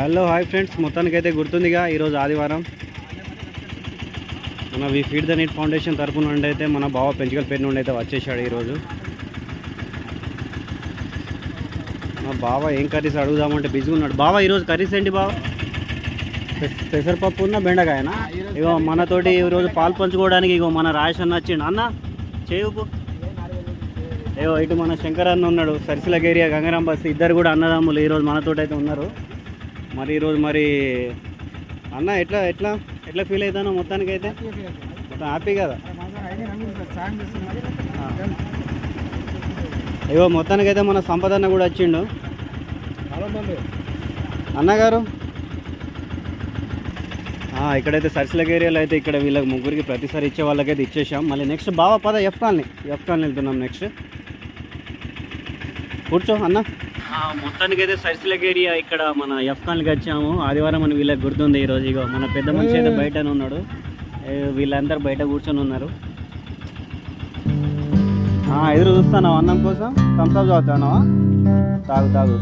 Hello hi friends. మొత్తానికి అయితే గుర్తుందిగా ఈరోజు ఆదివారం. మన we feed the need foundation తరపు నుండి అయితే మన బావ పెంచుకలపేట నుండి అయితే వచ్చేసాడు ఈరోజు. మా బావ ఏం కర్రీస్ అడుగుదామంటే బిజీ ఉన్నాడు. బావ ఈరోజు కర్రీస్ ఏంటి బావ? పెస- పెసరపప్పు ఉన్న బెండకాయనా? ఇగో మనతోటి ఈరోజు పాలు పంచుకోవడానికి ఇగో మన రాయేష్ అన్న వచ్చిండు అన్న చేయుపు. ఏవో ఇటు మన శంకర్ అన్న ఉన్నాడు సరిసిలక ఏరియా గంగారాం బస్ ఇద్దరు కూడా అన్నదమ్ములు ఈరోజు మనతోటి అయితే ఉన్నారు. మరి ఈరోజు మరి అన్న ఎట్లా ఎట్లా ఎట్లా ఫీల్ అవుతానో మొత్తానికి అయితే మొత్తం హ్యాపీ కదా? అయ్యో మొత్తానికి అయితే మన సంపద అన్న కూడా వచ్చిండు. అన్నగారు? ఇక్కడైతే సరిసిలక ఏరియాలో అయితే ఇక్కడ వీళ్ళకి ముగ్గురికి ప్రతిసారి ఇచ్చే వాళ్ళకైతే ఇచ్చేసాం. మళ్ళీ నెక్స్ట్ బావా పద ఎఫ్ కాలనీ. ఎఫ్ కాలనీ వెళ్తున్నాం నెక్స్ట్ కూర్చో అన్న. మొత్తానికి అయితే సరిసిలక ఏరియా ఇక్కడ మన ఎఫ్ కాలనీకి వచ్చాము ఆదివారం అని వీళ్ళకి గుర్తుంది ఈరోజు. ఇగో మన పెద్ద మనిషి అయితే బయటనే ఉన్నాడు. వీళ్ళందరూ బయట కూర్చొని ఉన్నారు. ఆ, ఎదురు చూస్తున్నావు అన్నం కోసం? థమ్స్అప్ చదువుతున్నావా? తాగు తాగు.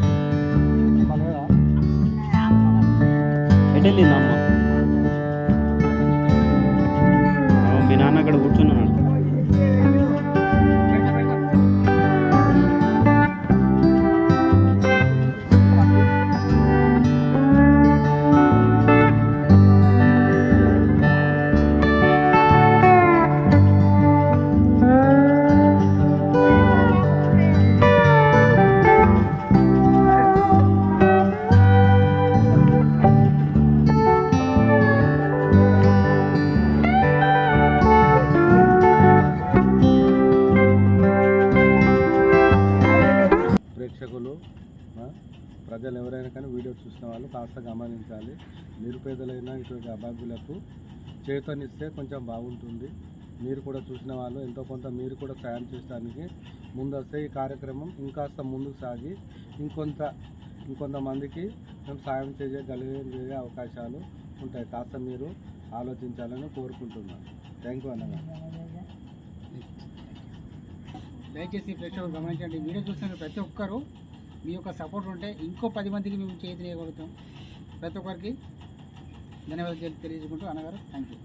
ఎటు వెళ్ళింది అమ్మ ఆ, మీ నాన్న అక్కడ కూర్చున్నాడు చేస్తే కొంచెం బాగుంటుంది. మీరు కూడా చూసిన వాళ్ళు ఎంతో కొంత మీరు కూడా సాయం చేయడానికి ముందు వస్తే ఈ కార్యక్రమం ఇంకాస్త ముందుకు సాగి ఇంకొంత ఇంకొంతమందికి మేము సాయం చేయగలిగే అవకాశాలు ఉంటాయి. కాస్త మీరు ఆలోచించాలని కోరుకుంటున్నాను. థ్యాంక్ యూ అన్నగారు. దయచేసి ప్రేక్షకులు గమనించండి. వీడియో చూస్తున్న ప్రతి ఒక్కరూ మీ యొక్క సపోర్ట్ ఉంటే ఇంకో పది మందికి మేము చేయగలుగుతాం ప్రతి ఒక్కరికి ధన్యవాదాలు తెలియజేసుకుంటూ అన్నగారు థ్యాంక్ యూ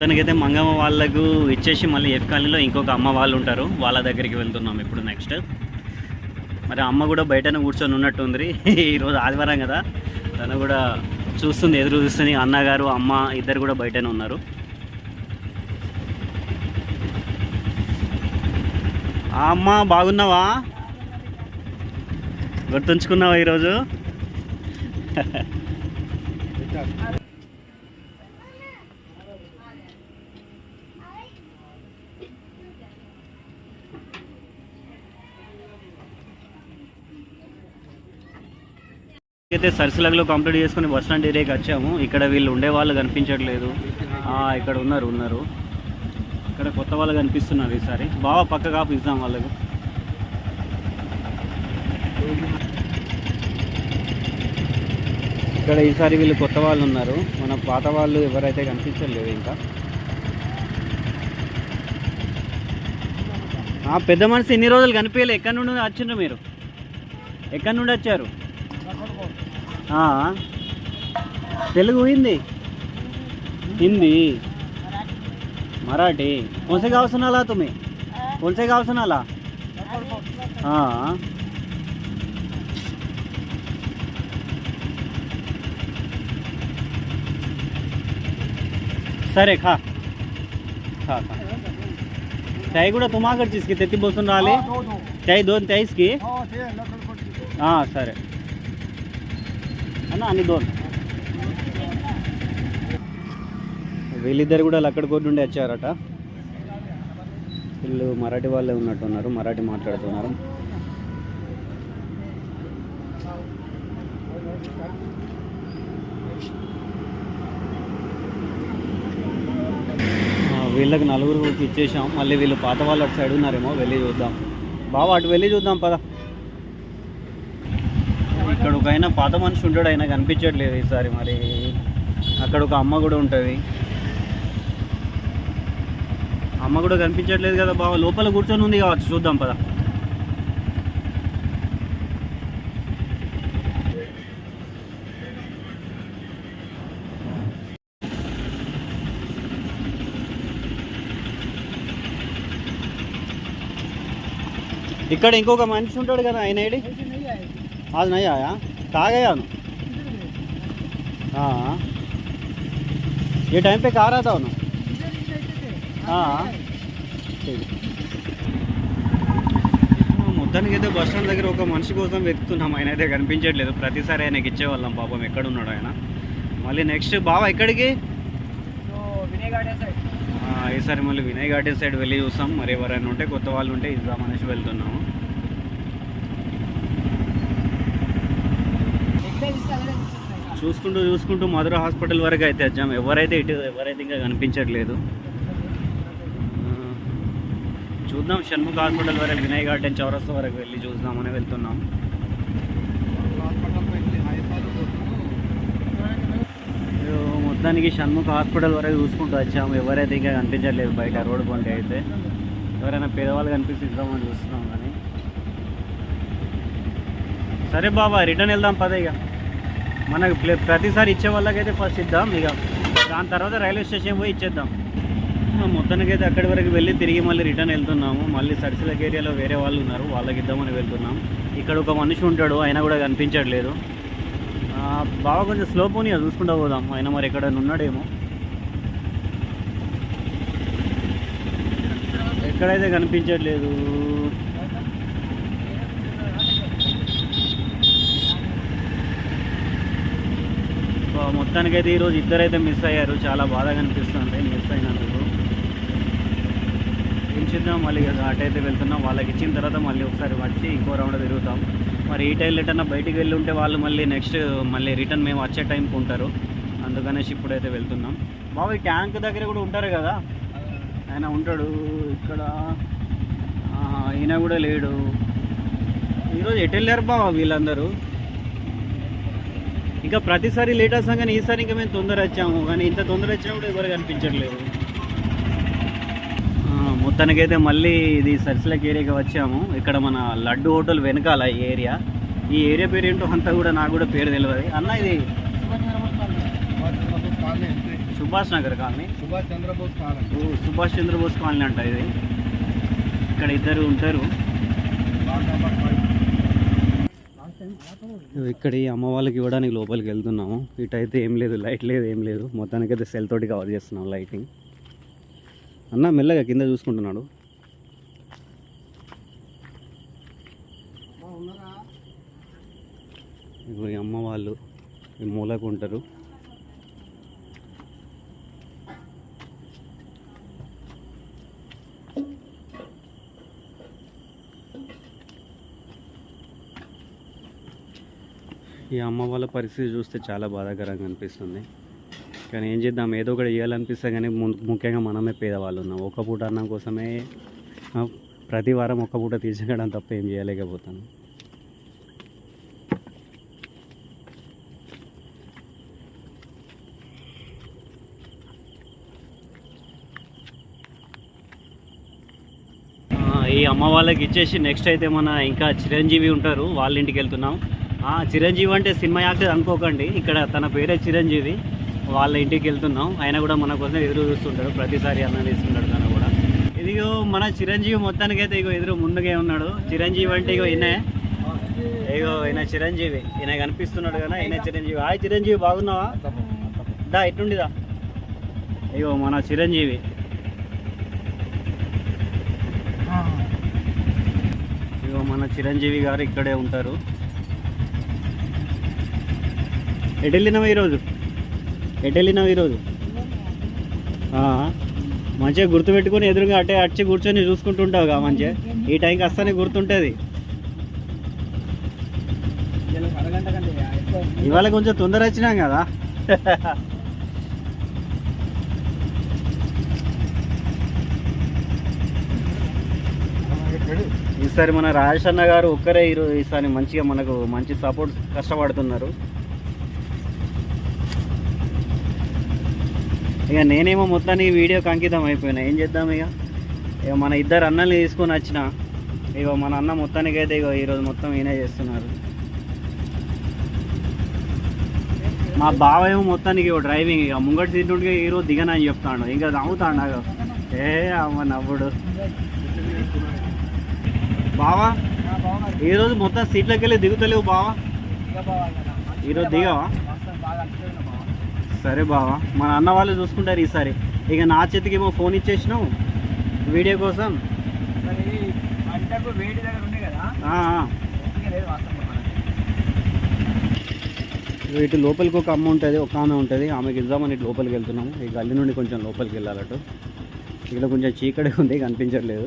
దానికైతే మంగమ్మ వాళ్ళకు ఇచ్చేసి మళ్ళీ ఎఫ్ కాలనీలో ఇంకొక అమ్మ వాళ్ళు ఉంటారు. వాళ్ళ దగ్గరికి వెళ్తున్నాం ఇప్పుడు నెక్స్ట్ మరి అమ్మ కూడా బయటనే కూర్చొని ఉన్నట్టుంది ఈరోజు ఆదివారం కదా. తను కూడా చూస్తుంది ఎదురు చూస్తుంది. అన్నగారు అమ్మ ఇద్దరు కూడా బయటనే ఉన్నారు. ఆ అమ్మ బాగున్నావా? గుర్తుంచుకున్నావా ఈరోజు? అయితే సరిసిలగలో కంప్లీట్ చేసుకుని బస్ స్టాండ్ ఏరియాకి వచ్చాము. ఇక్కడ వీళ్ళు ఉండేవాళ్ళు కనిపించట్లేదు. ఇక్కడ ఉన్నారు ఉన్నారు. ఇక్కడ కొత్త వాళ్ళు కనిపిస్తున్నారు ఈసారి. బాగా పక్క కాపు ఇద్దాం వాళ్ళకు. ఇక్కడ ఈసారి వీళ్ళు కొత్త వాళ్ళు ఉన్నారు. మన పాత వాళ్ళు ఎవరైతే కనిపించలేదు ఇంకా. పెద్ద మనిషి ఇన్ని రోజులు కనిపించలేదు ఎక్కడి నుండి వచ్చిండ్రు మీరు? ఎక్కడి నుండి వచ్చారు? తెలుగు హిందీ हिंदी मराठी कौन से गाँव सुनाला तुम्हें कौन से गाँव सुनाला हाँ సరే ఖా ఖా ఖా చాయ్ కూడా తుమాకర్ తీసుకి తెత్తి పోసుకుని రాలి చాయ్ దోన్ చాయ్స్కి సరే అన్న అన్ని దోన్. వీళ్ళిద్దరు కూడా లక్కడికోటి నుండి వచ్చారట. వీళ్ళు మరాఠీ వాళ్ళే ఉన్నట్టున్నారు మరాఠీ మాట్లాడుతున్నారు. వీళ్ళకి నలుగురికి ఇచ్చేసాం. మళ్ళీ వీళ్ళు పాత వాళ్ళు అటు సైడ్ ఉన్నారేమో వెళ్ళి చూద్దాం. బావ అటు వెళ్ళి చూద్దాం పదా. ఇక్కడ ఒక ఆయన పాత మనిషి ఉంటాడు ఆయన కనిపించట్లేదు ఈసారి మరి. అక్కడ ఒక అమ్మ కూడా ఉంటుంది. అమ్మ కూడా కనిపించట్లేదు కదా బావ లోపల కూర్చొని ఉంది కావచ్చు చూద్దాం పద. ఇక్కడ ఇంకొక మనిషి ఉంటాడు కదా ఆయన ఏడి? आज नहीं आया कहाँ गया उन्हों? हाँ ये टाइम पे कहाँ रहा था उन्होंने हाँ ठीक మొత్తానికి అయితే బస్ స్టాండ్ దగ్గర ఒక మనిషి కోసం వెతుకుతున్నాం ఆయన అయితే కనిపించట్లేదు ప్రతిసారి ఆయనకి ఇచ్చేవాళ్ళం పాపం ఎక్కడున్నాడు ఆయన మళ్ళీ నెక్స్ట్ బావ ఎక్కడికి ఆ, ఈసారి మళ్ళీ వినయ్ గార్డెన్ సైడ్ వెళ్ళి చూస్తాం మరి ఎవరైనా ఉంటే కొత్త వాళ్ళు ఉంటే ఇద్దామనేసి వెళ్తున్నాము చూసుకుంటూ చూసుకుంటూ మధుర హాస్పిటల్ వరకు అయితే వచ్చాము ఎవరైతే ఇటు ఎవరైతే ఇంకా కనిపించట్లేదు. చూద్దాం. షణ్ముఖ హాస్పిటల్ వరకు వినయ్ గార్డెన్ చౌరస్తా వరకు వెళ్ళి చూద్దామని వెళ్తున్నాం. మొత్తానికి షణ్ముఖ హాస్పిటల్ వరకు చూసుకుంటూ వచ్చాము ఎవరైతే ఇంకా కనిపించట్లేదు బయట రోడ్డు పంటే అయితే. ఎవరైనా పేదవాళ్ళు కనిపిస్తుందామని చూస్తున్నాం కానీ. సరే బాబా రిటర్న్ వెళ్దాం పదే ఇక. మనకు ప్రతిసారి ఇచ్చే వాళ్ళకైతే ఫస్ట్ ఇద్దాం. ఇక దాని తర్వాత రైల్వే స్టేషన్ పోయి ఇచ్చేద్దాం. మొత్తానికి అయితే అక్కడి వరకు వెళ్ళి తిరిగి మళ్ళీ రిటర్న్ వెళ్తున్నాము. మళ్ళీ సరిసిలక్ ఏరియాలో వేరే వాళ్ళు ఉన్నారు. వాళ్ళకి ఇద్దామని వెళ్తున్నాం. ఇక్కడ ఒక మనిషి ఉంటాడు. ఆయన కూడా కనిపించట్లేదు. బాగా కొంచెం స్లో పోనీ చూసుకుంటూ పోదాం. ఆయన మరి ఎక్కడ ఉన్నాడేమో. ఎక్కడైతే కనిపించట్లేదు? మొత్తానికైతే ఈరోజు ఇద్దరైతే మిస్ అయ్యారు. చాలా బాధగా అనిపిస్తుంది మిస్ అయినందుకు. ఏం చేద్దాం? మళ్ళీ ఇక అటు అయితే వెళ్తున్నాం. వాళ్ళకి ఇచ్చిన తర్వాత మళ్ళీ ఒకసారి వచ్చి ఇంకో రౌండ్ తిరుగుతాం. మరి ఈ టైం ఎటన్నా బయటికి వెళ్ళి ఉంటే వాళ్ళు మళ్ళీ నెక్స్ట్ మళ్ళీ రిటర్న్ మేము వచ్చే టైంకి ఉంటారు. అందుకనేసి ఇప్పుడైతే వెళ్తున్నాం. బాబు ఈ ట్యాంక్ దగ్గర కూడా ఉంటారు కదా? ఆయన ఉంటాడు ఇక్కడ. ఈయన కూడా లేడు. ఈరోజు ఎటు వెళ్ళారు బాబా వీళ్ళందరూ? ఇంకా ప్రతిసారి లేట్ వస్తాం కానీ ఈసారి ఇంకా మేము తొందర వచ్చాము. కానీ ఇంత తొందర వచ్చినా కూడా ఎవరు కనిపించట్లేదు. మొత్తానికైతే మళ్ళీ ఇది సరిసిలక్ ఏరియాకి వచ్చాము. ఇక్కడ మన లడ్డు హోటల్ వెనకాల ఈ ఏరియా. ఈ ఏరియా పేరు ఏంటో అంతా కూడా నాకు కూడా పేరు తెలియదు అన్న ఇది Subhash Nagar colony. Subhash Chandrabose colony Subhash Chandrabose colony అంట ఇది. ఇక్కడ ఇద్దరు ఉంటారు. ఇక్కడ ఈ అమ్మ వాళ్ళకి ఇవ్వడానికి లోపలికి వెళ్తున్నాము. ఇటైతే ఏం లేదు లైట్ లేదు ఏం లేదు. మొత్తానికి అయితే సెల్ తోటి కవర్ చేస్తున్నాం లైటింగ్. అన్న మెల్లగా కింద చూసుకుంటున్నాడు. ఇగో ఈ అమ్మ వాళ్ళు ఈ మూలకు ఉంటారు. ఈ అమ్మ వాళ్ళ పరిస్థితి చూస్తే చాలా బాధాకరంగా అనిపిస్తుంది. కానీ ఏం చేద్దాం ఏదో ఒకటి చేయాలనిపిస్తే కానీ ము- ముఖ్యంగా మనమే పేదవాళ్ళు ఉన్నాం. ఒక పూట అన్నం కోసమే ప్రతి వారం ఒక్క పూట తీర్చడం తప్ప ఏం చేయలేకపోతాను ఈ అమ్మ వాళ్ళకి ఇచ్చేసి నెక్స్ట్ అయితే మన ఇంకా చిరంజీవి ఉంటారు. వాళ్ళ ఇంటికి వెళ్తున్నాం. చిరంజీవి అంటే సినిమా యాక్టర్ అనుకోకండి. ఇక్కడ తన పేరే చిరంజీవి. వాళ్ళ ఇంటికి వెళ్తున్నాం. ఆయన కూడా మన కోసం ఎదురు చూస్తుంటాడు. ప్రతిసారి అన్న తీసుకుంటాడు తను కూడా. ఇదిగో మన చిరంజీవి మొత్తానికి అయితే ఇగో ఎదురు ముందుగా ఉన్నాడు. చిరంజీవి అంటే ఇగో ఈయన. ఇగో ఈయన చిరంజీవి. ఈయన కనిపిస్తున్నాడు కదా ఈయన చిరంజీవి. హాయ్ చిరంజీవి బాగున్నావా? దా ఎట్టుండిదా ఇగో మన చిరంజీవి. ఇగో మన చిరంజీవి గారు ఇక్కడే ఉంటారు. ఎటు వెళ్ళినావు ఈరోజు? ఎటు వెళ్ళినావు ఈరోజు? మంచిగా గుర్తుపెట్టుకొని ఎదురుగా అటే అచ్చి కూర్చొని చూసుకుంటుంటావుగా మంచిగా. ఈ టైంకి వస్తానే గుర్తుంటుంది. ఇవాళ కొంచెం తొందర వచ్చినాం కదా. ఈసారి మన రాజేష్ అన్న గారు ఒక్కరే ఈరోజు ఈసారి మంచిగా మనకు మంచి సపోర్ట్ కష్టపడుతున్నారు. ఇక నేనేమో మొత్తానికి వీడియోకి అంకితం అయిపోయినా. ఏం చేద్దాం ఇక? ఇక మన ఇద్దరు అన్నల్ని తీసుకొని వచ్చిన. ఇక మన అన్న మొత్తానికి అయితే ఇక ఈరోజు మొత్తం ఈయనే చేస్తున్నారు. మా బావ ఏమో మొత్తానికి డ్రైవింగ్ ఇక. ముంగటి సీట్ నుండి ఈరోజు దిగనని చెప్తాడు. ఇంకా నవ్వుతాడు నాకు ఏ అమ్మ నవ్వుడు. బావా ఈరోజు మొత్తం సీట్లోకి వెళ్ళి దిగుతలేవు బావా? ఈరోజు దిగావా మస్తు బాగా అనిపిస్తుంది బాగా సరే బావా. మన అన్న వాళ్ళు చూసుకుంటారు ఈసారి. ఇక నా చేతికేమో ఫోన్ ఇచ్చేసినావు. వీడియో కోసం. ఇటు లోపలికి ఒక అమ్మ ఉంటుంది ఒక ఆమె ఉంటుంది. ఆమెకి ఇద్దామని ఇటు లోపలికి వెళ్తున్నాము. ఈ గల్లి నుండి కొంచెం లోపలికి వెళ్ళాలట. ఇక్కడ కొంచెం చీకటి ఉంది కనిపించట్లేదు.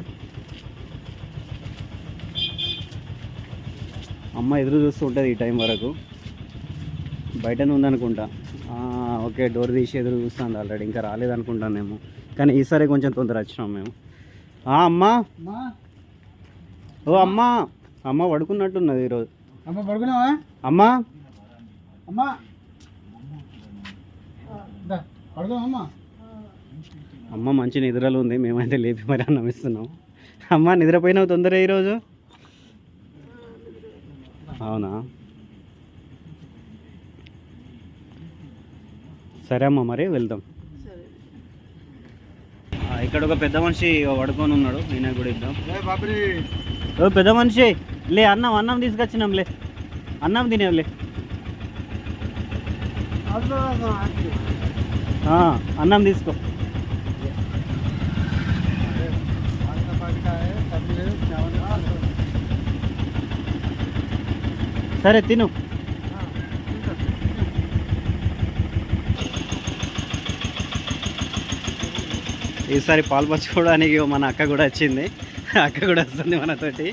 అమ్మ ఎదురు చూస్తూ ఉంటుంది ఈ టైం వరకు. బయటనే ఉందనుకుంటా. ఓకే డోర్ తీసి ఎదురు చూస్తుంది ఆల్రెడీ ఇంకా రాలేదనుకుంటానేమో కానీ ఈసారి కొంచెం తొందర వచ్చినాం మేము. అమ్మా. ఓ అమ్మా. అమ్మ పడుకున్నట్టున్నది ఈరోజు. అమ్మ పడుకున్నావా? అమ్మా. అమ్మా. అమ్మ? మంచి నిద్రలో ఉంది మేమైతే లేపి మరి అన్నం ఇస్తున్నాం. అమ్మ నిద్రపోయినావు తొందర ఈరోజు? అవునా? సరే అమ్మ మరి వెళ్దాం. ఆ, ఇక్కడ ఒక పెద్ద మనిషి పడుకొని ఉన్నాడు ఈయన కూడా ఇద్దాం. బాబరి. ఓ పెద్ద మనిషి లే అన్నం అన్నం తీసుకొచ్చినాం లే. అన్నం తినేవులే ఆ, అన్నం తీసుకో. సరే తిను. ఈసారి పాలు పంచుకోవడానికి మన అక్క కూడా వచ్చింది. అక్క కూడా వస్తుంది మనతోటి.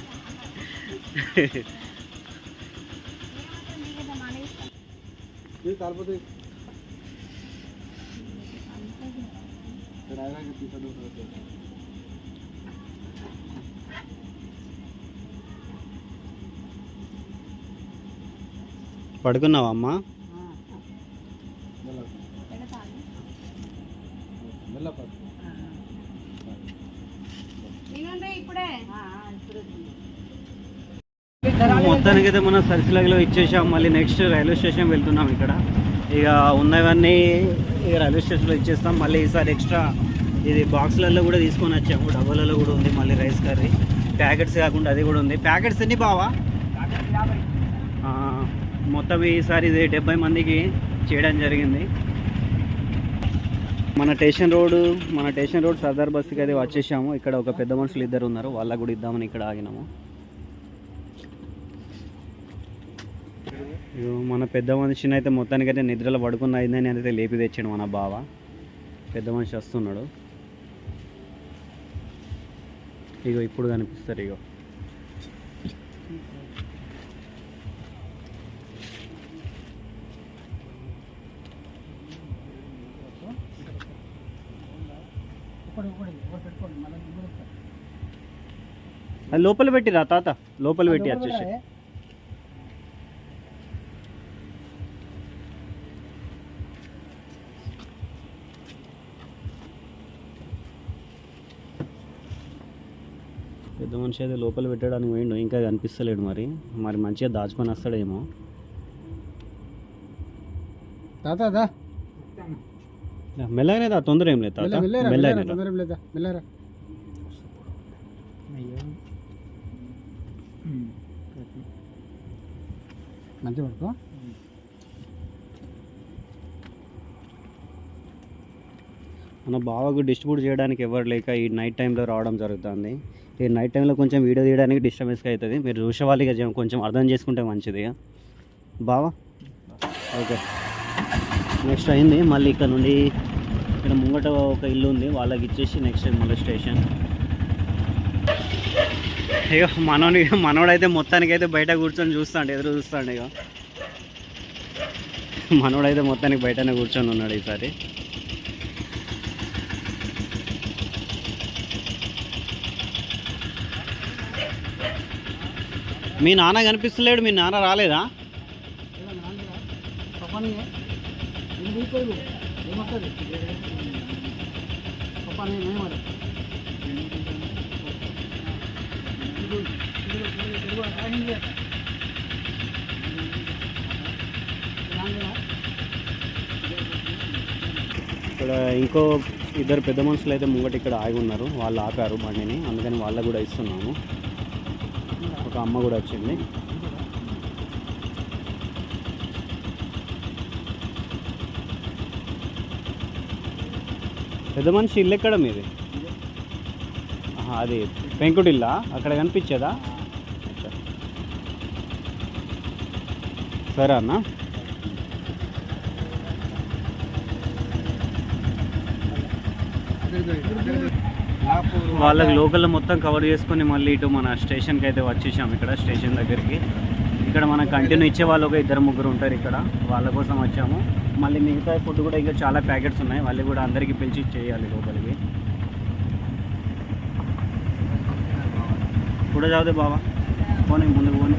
పడుకున్నావా అమ్మా? మొత్తానికైతే మనం సరిసిలగలో ఇచ్చేసాం. మళ్ళీ నెక్స్ట్ రైల్వే స్టేషన్ వెళ్తున్నాం ఇక్కడ. ఇక ఉన్నవన్నీ ఇక రైల్వే స్టేషన్లో ఇచ్చేస్తాం. మళ్ళీ ఈసారి ఎక్స్ట్రా ఇది బాక్స్లలో కూడా తీసుకొని వచ్చాము. డబ్బాలలో కూడా ఉంది మళ్ళీ రైస్ కర్రీ. ప్యాకెట్స్ కాకుండా అది కూడా ఉంది. ప్యాకెట్స్ ఎన్ని బావా? మొత్తం ఈసారి ఇది డెబ్బై మందికి చేయడం జరిగింది. మన స్టేషన్ రోడ్ మన స్టేషన్ రోడ్ సర్దార్ బస్సుకి అయితే వచ్చేసాము. ఇక్కడ ఒక పెద్ద మనుషులు ఇద్దరు ఉన్నారు. వాళ్ళకు కూడా ఇద్దామని ఇక్కడ ఆగినాము. మన పెద్ద మనిషిని అయితే మొత్తానికైతే నిద్రలో పడుకున్న అయిందని అయితే లేపి తెచ్చాడు మన బావ. పెద్ద మనిషి వస్తున్నాడు. ఇగో ఇప్పుడు కనిపిస్తారు ఇగో. అది లోపల పెట్టిరా తాత? లోపల పెట్టి వచ్చేసి పెద్ద మనిషి అయితే లోపల పెట్టడానికి పోయిండు. ఇంకా కనిపిస్తలేడు మరి. మరి మంచిగా దాచుకొని వస్తాడేమో. తాత దా. మెల్లగానే దా తొందర ఏం లేదు తాత. మెల్లగానే లేదా మెల్లరా మంచిగా పడుకో. మన బావకు డిస్ట్రిబ్యూట్ చేయడానికి ఎవరు లేక ఈ నైట్ టైంలో రావడం జరుగుతుంది. ఈ నైట్ టైంలో కొంచెం వీడియో తీయడానికి డిస్టర్బెన్స్ అవుతుంది మీరు చూసేవాళ్ళకి కొంచెం- అర్థం చేసుకుంటే మంచిది బావా? ఓకే. నెక్స్ట్ అయింది. మళ్ళీ ఇక్కడ నుండి ఇక్కడ ముంగట ఒక ఇల్లు ఉంది. వాళ్ళకి ఇచ్చేసి నెక్స్ట్ మళ్ళీ స్టేషన్ ఇక మనోని మనోడైతే మొత్తానికైతే బయట కూర్చొని చూస్తాడు ఎదురు చూస్తాడు ఇక. మనోడైతే మొత్తానికి బయటనే కూర్చొని ఉన్నాడు ఈసారి. మీ నాన్న కనిపిస్తలేడు మీ నాన్న రాలేదా? ఇక్కడ ఇంకో ఇద్దరు పెద్ద మనుషులు అయితే ముంగట ఇక్కడ ఆగి ఉన్నారు వాళ్ళు ఆపారు బండిని అందుకని వాళ్ళకు కూడా ఇస్తున్నాము. అమ్మ కూడా వచ్చింది. పెద్ద మనిషి ఇల్లు ఎక్కడ మీది? అది పెంకుటిల్లా? అక్కడ కనిపించేదా? సరే అన్న. వాళ్ళకి లోకల్ మొత్తం కవర్ చేసుకొని మళ్ళీ ఇటు మన స్టేషన్కి అయితే వచ్చేసాం ఇక్కడ స్టేషన్ దగ్గరికి. ఇక్కడ మన కంటిన్యూ ఇచ్చే వాళ్ళు ఒక ఇద్దరు ముగ్గురు ఉంటారు ఇక్కడ. వాళ్ళ కోసం వచ్చాము. మళ్ళీ మిగతా ఫుడ్ కూడా ఇంకా చాలా ప్యాకెట్స్ ఉన్నాయి. వాళ్ళు కూడా అందరికీ పిలిచి చేయాలి లోపలికి. కూడా చదివే బావా? పోనీ ముందుకు పోనీ.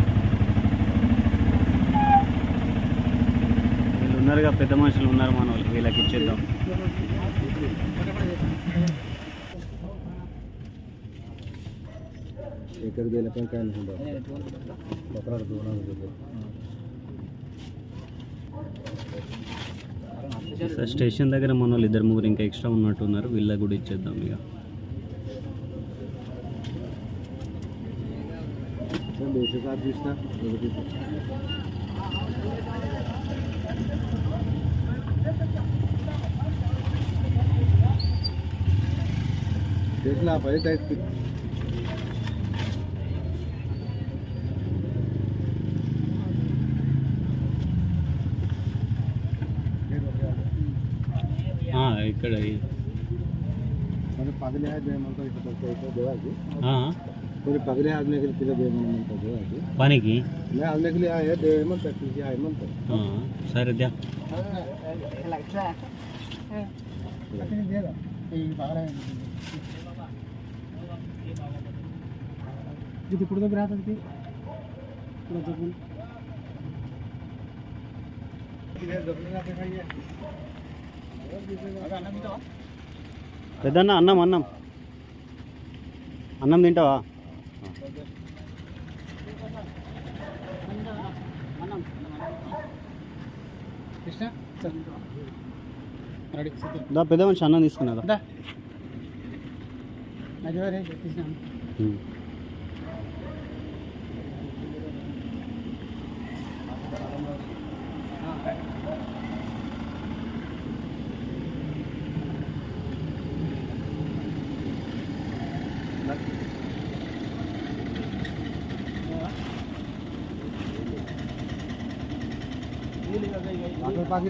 వీళ్ళు ఉన్నారుగా పెద్ద మనుషులు ఉన్నారు మన వాళ్ళు. వీళ్ళకి ఇచ్చేద్దాం. కానీ బకరాలు దూరం సార్ స్టేషన్ దగ్గర మన వాళ్ళు ఇద్దరు ముగ్గురు ఇంకా ఎక్స్ట్రా ఉన్నట్టు ఉన్నారు. వీళ్ళకి కూడా ఇచ్చేద్దాం ఇక. చూసిన చేసిన. పది టైప్? ఇక్కడ మరి పదిలే ఆద్మేమంతా ఇప్పుడు దేవాకి మరి పదిలే ఆద్మేకి కిలో దేవమంతా దేవాకి పనికి లే ఆద్మేకి ఆయే దేవమంతా కిసి ఆయమంతా సరే దే లైట్లా అతని దేదా ఈ బాగా ఇది ఇప్పుడు దగ్గర రాతది ఇప్పుడు జబ్బులు ఇది జబ్బులు రాతది పెద్దన్న అన్నం అన్నం. అన్నం తింటావా? దా పెద్ద మనిషి అన్నం తీసుకున్నదా దా అది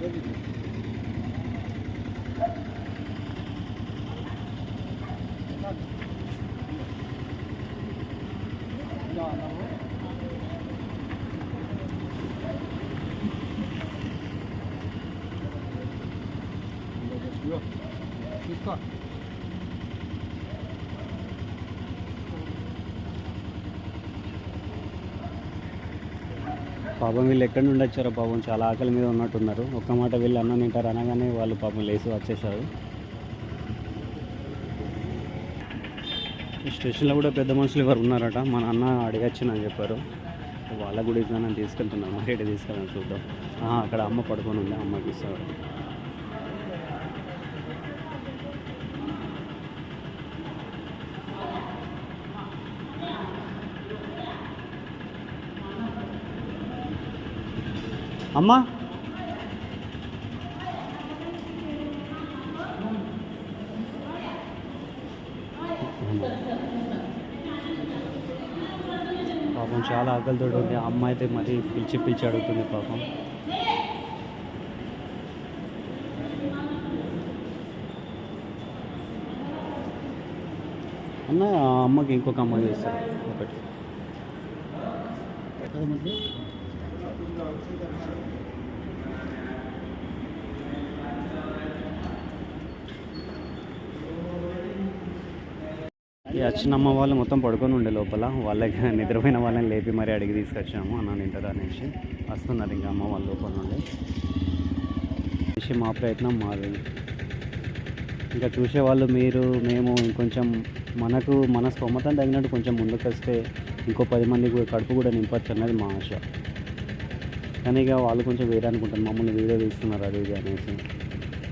వరే పాపం వీళ్ళు ఎక్కడి నుండి వచ్చారో పాపం చాలా ఆకలి మీద ఉన్నట్టున్నారు. ఒక్క మాట వీళ్ళు అన్నం తింటారు అనగానే వాళ్ళు పాపం లేచి వచ్చేసారు స్టేషన్లో కూడా పెద్ద మనుషులు ఎవరు ఉన్నారట? మా అన్న అడిగచ్చునని చెప్పారు. వాళ్ళకు కూడా ఇట్లా నేను తీసుకెళ్తున్నాను మరి ఎటు తీసుకెళ్ళాను చూద్దాం. అక్కడ అమ్మ పడుకొని ఉంది అమ్మకి ఇస్తాడు అమ్మా. పాపం చాలా ఆకలితో ఉంది ఆ అమ్మ అయితే మరీ పిలిచి పిలిచి అడుగుతుంది పాపం. అన్న ఆ అమ్మకి ఇంకొక అమ్మ చేస్తారు ఒకటి. ఈ వచ్చిన అమ్మ వాళ్ళు మొత్తం పడుకొని ఉండే లోపల. వాళ్ళకి నిద్రపోయిన వాళ్ళని లేపి మరీ అడిగి తీసుకొచ్చాము. అన్న తింటారు అనేసి వస్తున్నారు ఇంకా అమ్మ వాళ్ళ లోపల నుండి. మా ప్రయత్నం మాది. ఇంకా చూసేవాళ్ళు మీరు మేము ఇంకొంచెం మనకు మన స్తోమతం తగినట్టు కొంచెం ముందుకు వస్తే ఇంకో పది మందికి కడుపు కూడా నింపచ్చు అన్నది మా ఆశ. కానీ ఇక వాళ్ళు కొంచెం వేరే అనుకుంటాను మమ్మల్ని వీడియో తీస్తున్నారు అది ఇది అనేసి.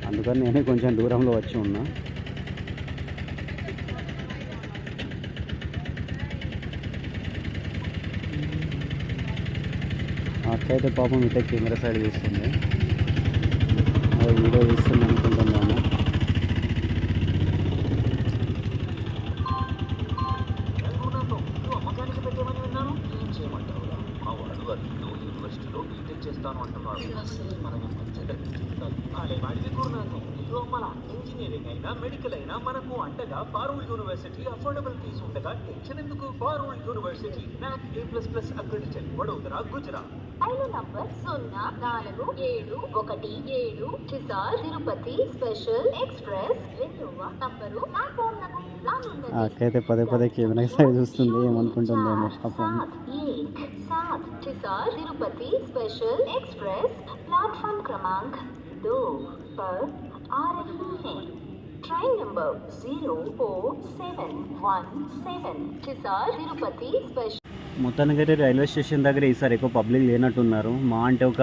అందుకని నేనే కొంచెం దూరంలో వచ్చి ఉన్నా. అట్లయితే పాపం ఇట్లా కెమెరా సైడ్ తీస్తుంది. వీడియో తీస్తున్నా. ఇంజనీరింగ్ అయినా మెడికల్ అయినా మనకు అండగా పారూల్ యూనివర్సిటీ అఫోర్డబుల్ ఫీజు ఉండగా టెన్షన్ ఎందుకు Parul university NAAC A plus plus accredited Vadodara Gujarat ఐదు నంబర్ సున్నా నాలుగు ఏడు ఒకటి ఏడు కిసార్ తిరుపతి స్పెషల్ ఎక్స్ప్రెస్ రెండవ నంబరు ప్లాట్ఫామ్లకు రానున్నది. ఆ అక్క అయితే పదే పదే కెమెరా సైడ్ చూస్తుంది ఏమనుకుంటుందేమో పాపం सात एक सात Hisar Tirupati special express platform क्रमांक दो पर మొత్తానికి అయితే మొత్తానికైతే రైల్వే స్టేషన్ దగ్గర ఈసారి ఎక్కువ పబ్లిక్ లేనట్టున్నారు. మా అంటే ఒక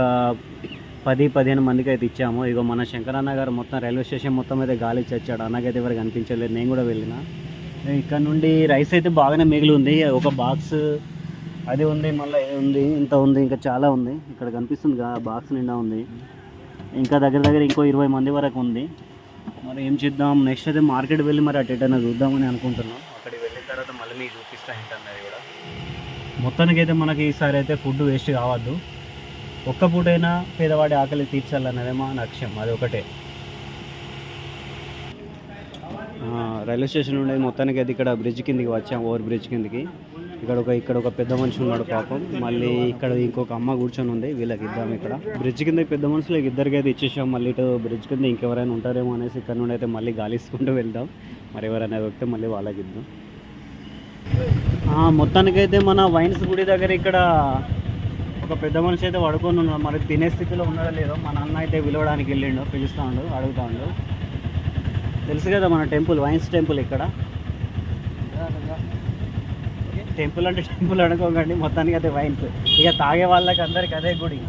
పది పదిహేను మందికి అయితే ఇచ్చాము. ఇగో మన శంకరన్న గారు మొత్తం రైల్వే స్టేషన్ మొత్తం అయితే గాలి ఇచ్చాడు అన్నకైతే ఎవరికి అనిపించలేదు నేను కూడా వెళ్ళిన. ఇక్కడ నుండి రైస్ అయితే బాగానే మిగిలి ఉంది ఒక బాక్స్ అది ఉంది మళ్ళీ ఉంది ఇంత ఉంది ఇంకా చాలా ఉంది. ఇక్కడ కనిపిస్తుంది బాక్స్ నిండా ఉంది. ఇంకా దగ్గర దగ్గర ఇంకో ఇరవై మంది వరకు ఉంది. మరి ఏం చేద్దాం? నెక్స్ట్ అయితే మార్కెట్ వెళ్ళి మరి అటు ఎటైనా చూద్దామని అనుకుంటున్నాం. అక్కడికి వెళ్ళిన తర్వాత మళ్ళీ మీకు చూపిస్తా ఏంటన్నది కూడా. మొత్తానికి అయితే మనకి ఈసారి అయితే ఫుడ్ వేస్ట్ కావద్దు. ఒక్క పూటైనా పేదవాడి ఆకలి తీర్చాలన్నదే మా లక్ష్యం. అది ఒకటే. రైల్వే స్టేషన్ నుండి మొత్తానికి అయితే ఇక్కడ బ్రిడ్జ్ కిందికి వచ్చాం ఓవర్ బ్రిడ్జ్ కిందికి. ఇక్కడ ఒక ఇక్కడ ఒక పెద్ద మనిషి ఉన్నాడు పాపం. మళ్ళీ ఇక్కడ ఇంకొక అమ్మ కూర్చొని ఉంది. వీళ్ళకి ఇద్దాం ఇక్కడ. బ్రిడ్జ్ కింద పెద్ద మనుషులకి ఇద్దరికి అయితే ఇచ్చేసాం. మళ్ళీ ఇటు బ్రిడ్జ్ కింద ఇంకెవరైనా ఉంటారేమో అనేసి ఇక్కడ నుండి అయితే మళ్ళీ గాలిసుకుంటూ వెళ్దాం. మరి ఎవరైనా దొరికితే మళ్ళీ వాళ్ళకి ఇద్దాం. మొత్తానికైతే మన వైన్స్ గుడి దగ్గర ఇక్కడ ఒక పెద్ద మనిషి అయితే పడుకొని ఉన్నాడు. మరి తినే స్థితిలో ఉన్నాడో లేదో మా నాన్న అయితే పిలవడానికి వెళ్ళిండు పిలుస్తాడు అడుగుతాడు. తెలుసు కదా మన టెంపుల్ వైన్స్ టెంపుల్ ఇక్కడ. టెంపుల్ అంటే టెంపుల్ అనుకోకండి మొత్తానికి అయితే వైన్స్. ఇక తాగే వాళ్ళకి అందరికి అదే గుడి.